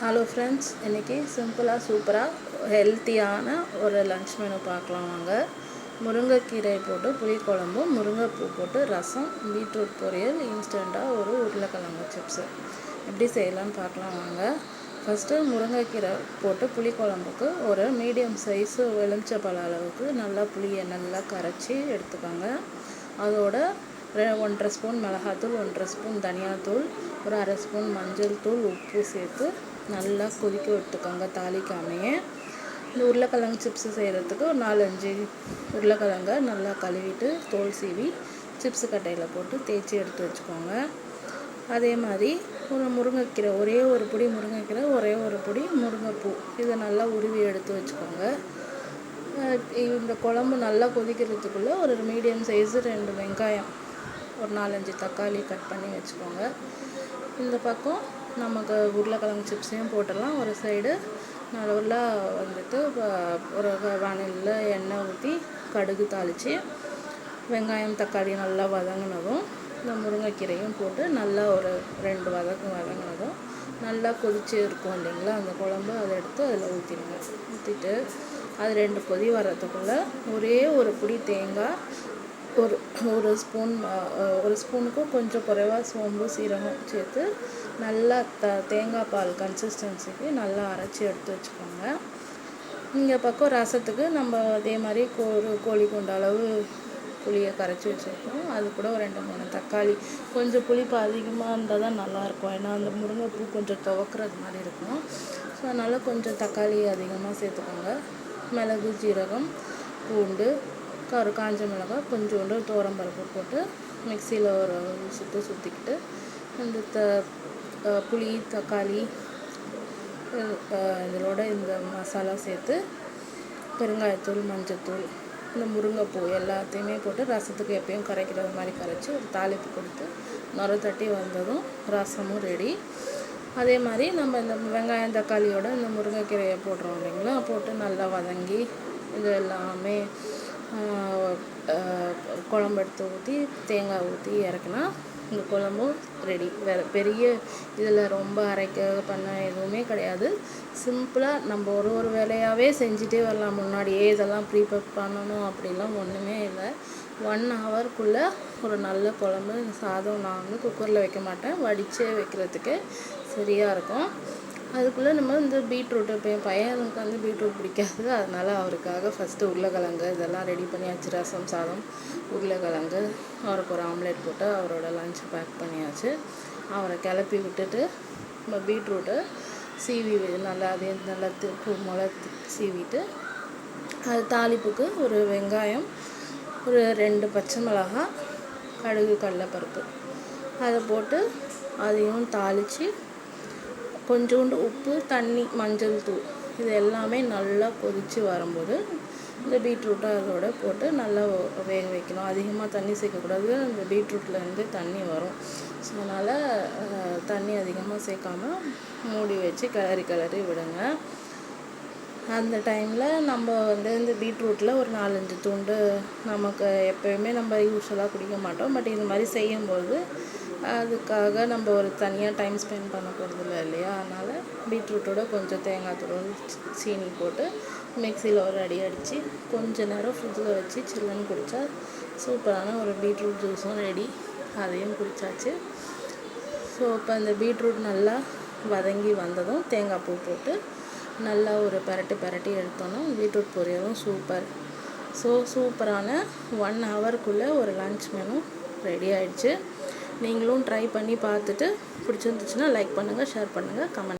Hello friends இன்றைக்கி சிம்பிளாக சூப்பராக ஹெல்த்தியான ஒரு லன்ச் மெனு பார்க்கலாம் வாங்க. முருங்கைக்கீரை போட்டு புளிக்குழம்பும் முருங்கைப்பூ போட்டு ரசம் பீட்ரூட் பொரியல் இன்ஸ்டண்ட்டாக ஒரு உருளைக்கிழங்கு சிப்ஸு எப்படி செய்யலான்னு பார்க்கலாம் வாங்க. ஃபஸ்ட்டு முருங்கைக்கீரை போட்டு புளிக்குழம்புக்கு ஒரு மீடியம் சைஸு எலுமிச்சப்பழ அளவுக்கு நல்லா புளியை நல்லா கரைச்சி எடுத்துக்கோங்க. அதோட ஒன்றரை ஸ்பூன் மிளகாத்தூள் ஒன்றரை ஸ்பூன் தனியாத்தூள் ஒரு அரை ஸ்பூன் மஞ்சள் தூள் உப்பு சேர்த்து நல்லா கொதிக்க விட்டுக்கோங்க தாளிக்காமையே. இந்த உருளைக்கிழங்கு சிப்ஸு செய்கிறதுக்கு ஒரு நாலஞ்சு உருளைக்கிழங்க நல்லா கழுவிட்டு தோல் சீவி சிப்ஸு கட்டையில் போட்டு தேய்ச்சி எடுத்து வச்சுக்கோங்க. அதே மாதிரி ஒரு முருங்கைக்கீரை ஒரே ஒரு பொடி முருங்கைக்கீரை ஒரே ஒரு பொடி முருங்கைப்பூ. இதை நல்லா உருவி எடுத்து வச்சுக்கோங்க. இந்த குழம்பு நல்லா கொதிக்கிறதுக்குள்ளே ஒரு மீடியம் சைஸு ரெண்டு வெங்காயம் ஒரு நாலஞ்சு தக்காளி கட் பண்ணி வச்சுக்கோங்க. இந்த பக்கம் நமக்கு உருளைக்கிழங்கு சிப்ஸையும் போட்டுடலாம். ஒரு சைடு நடுவில் வந்துட்டு ஒரு வானிலில் எண்ணெய் ஊற்றி கடுகு தாளித்து வெங்காயம் தக்காளி நல்லா வதங்கினதும் இந்த முருங்கைக்கீரையும் போட்டு நல்லா ஒரு ரெண்டு வதக்கு வதங்கினதும் நல்லா கொதிச்சு இருக்கும் இல்லைங்களா? அந்த குழம்பு அதை எடுத்து அதில் ஊற்றிடுங்க ஊற்றிட்டு அது ரெண்டு கொதி வர்றதுக்குள்ளே ஒரே ஒரு பிடி தேங்காய் ஒரு ஒரு ஸ்பூன் ஒரு ஸ்பூனுக்கும் கொஞ்சம் குறைவா சோம்பு சீரகம் சேர்த்து நல்லா த தேங்காய் பால் கன்சிஸ்டன்சிக்கு நல்லா அரைச்சி எடுத்து வச்சுக்கோங்க. இங்கே பக்கம் ரசத்துக்கு நம்ம அதே மாதிரி ஒரு கோழி கொண்ட அளவு புளியை கரைச்சி வச்சுருக்கோம். அது கூட ஒரு ரெண்டு மூணு தக்காளி. கொஞ்சம் புளிப்பு அதிகமாக இருந்தால் தான் நல்லாயிருக்கும். ஏன்னா அந்த முருங்கைப்பூ கொஞ்சம் துவக்கிறது மாதிரி இருக்கும். ஸோ அதனால் கொஞ்சம் தக்காளி அதிகமாக சேர்த்துக்கோங்க. மிளகு ஜீரகம் பூண்டு ஒரு காஞ்ச மிளகாய் கொஞ்சோண்டு பருப்பு போட்டு மிக்சியில் ஒரு சுற்று சுற்றிக்கிட்டு இந்த த புளி தக்காளி இதோட இந்த மசாலா சேர்த்து பெருங்காயத்தூள் மஞ்சத்தூள் இந்த முருங்கைப்பூ எல்லாத்தையுமே போட்டு ரசத்துக்கு எப்பயும் கரைக்கிறது மாதிரி கரைச்சி ஒரு தாளிப்பு கொடுத்து நுர தட்டி வந்ததும் ரசமும் ரெடி அதே மாதிரி நம்ம இந்த வெங்காயம் தக்காளியோட இந்த முருங்கைக்கீரையை போடுறோம் இல்லைங்களா? போட்டு நல்லா வதங்கி இது எல்லாமே குழம்பு எடுத்து ஊற்றி தேங்காய் ஊற்றி இறக்குனா இந்த குழம்பும் ரெடி வேறு பெரிய இதில் ரொம்ப அரைக்க பண்ண எதுவுமே கிடையாது. சிம்பிளாக நம்ம ஒரு ஒரு வேலையாகவே செஞ்சுட்டே வரலாம். முன்னாடியே இதெல்லாம் ப்ரீபேர் பண்ணணும் அப்படிலாம் ஒன்றுமே இல்லை. ஒன் ஹவர்க்குள்ளே ஒரு நல்ல குழம்பு சாதம் நான் வந்து குக்கரில் வைக்க மாட்டேன். வடித்தே வைக்கிறதுக்கு சரியாக இருக்கும். அதுக்குள்ளே நம்ம இந்த பீட்ரூட் இப்போ என் பையனுக்கு வந்து பீட்ரூட் பிடிக்காது. அதனால் அவருக்காக ஃபஸ்ட்டு உருளைக்கிழங்கு இதெல்லாம் ரெடி பண்ணியாச்சு ரசம் சாதம் உருளைக்கிழங்கு அவருக்கு ஒரு ஆம்லேட் போட்டு அவரோட லஞ்ச் பேக் பண்ணியாச்சு. அவரை கிளப்பி விட்டுட்டு நம்ம பீட்ரூட்டை சீவி நல்லா அதே நல்லா திருப்பு முளை சீவிட்டு அது தாளிப்புக்கு ஒரு வெங்காயம் ஒரு ரெண்டு பச்சை மிளகாய் கடுகு கடலைப்பருப்பு. அதை போட்டு அதையும் தாளித்து கொஞ்சோண்டு உப்பு தண்ணி மஞ்சள் தூள். இது எல்லாமே நல்லா கொதித்து வரும்போது இந்த பீட்ரூட்டை அதோட போட்டு நல்லா வேக வைக்கணும். அதிகமாக தண்ணி சேர்க்கக்கூடாது அந்த பீட்ரூட்லேருந்து தண்ணி வரும். ஸோ அதனால் தண்ணி அதிகமாக சேர்க்காம மூடி வச்சு கிளறி கிளறி விடுங்க. அந்த டைமில் நம்ம வந்து இந்த பீட்ரூட்டில் ஒரு நாலஞ்சு துண்டு நமக்கு எப்போயுமே நம்ம யூஸ்வலாக குடிக்க மாட்டோம். பட் இது மாதிரி செய்யும்போது அதுக்காக நம்ம ஒரு தனியாக டைம் ஸ்பெண்ட் பண்ண போகிறதில்ல இல்லையா? அதனால் பீட்ரூட்டோட கொஞ்சம் தேங்காய் துருவல் சீனி போட்டு மிக்சியில் ஒரு அடி அடித்து கொஞ்ச நேரம் ஃப்ரிட்ஜில் வச்சு சில்லுன்னு குடித்தா சூப்பரான ஒரு பீட்ரூட் ஜூஸும் ரெடி அதையும் குடித்தாச்சு ஸோ இப்போ அந்த பீட்ரூட் நல்லா வதங்கி வந்ததும் தேங்காய் பூ போட்டு நல்லா ஒரு பரட்டி பரட்டி எடுத்தோன்னா பீட்ரூட் பொரியலும் சூப்பர் ஸோ சூப்பரான ஒன் ஹவருக்குள்ளே ஒரு லன்ச் மெனு ரெடி ஆயிடுச்சு. நீங்களும் ட்ரை பண்ணி பார்த்துட்டு பிடிச்சிருந்துச்சுன்னா லைக் பண்ணுங்கள் ஷேர் பண்ணுங்கள் கமெண்ட்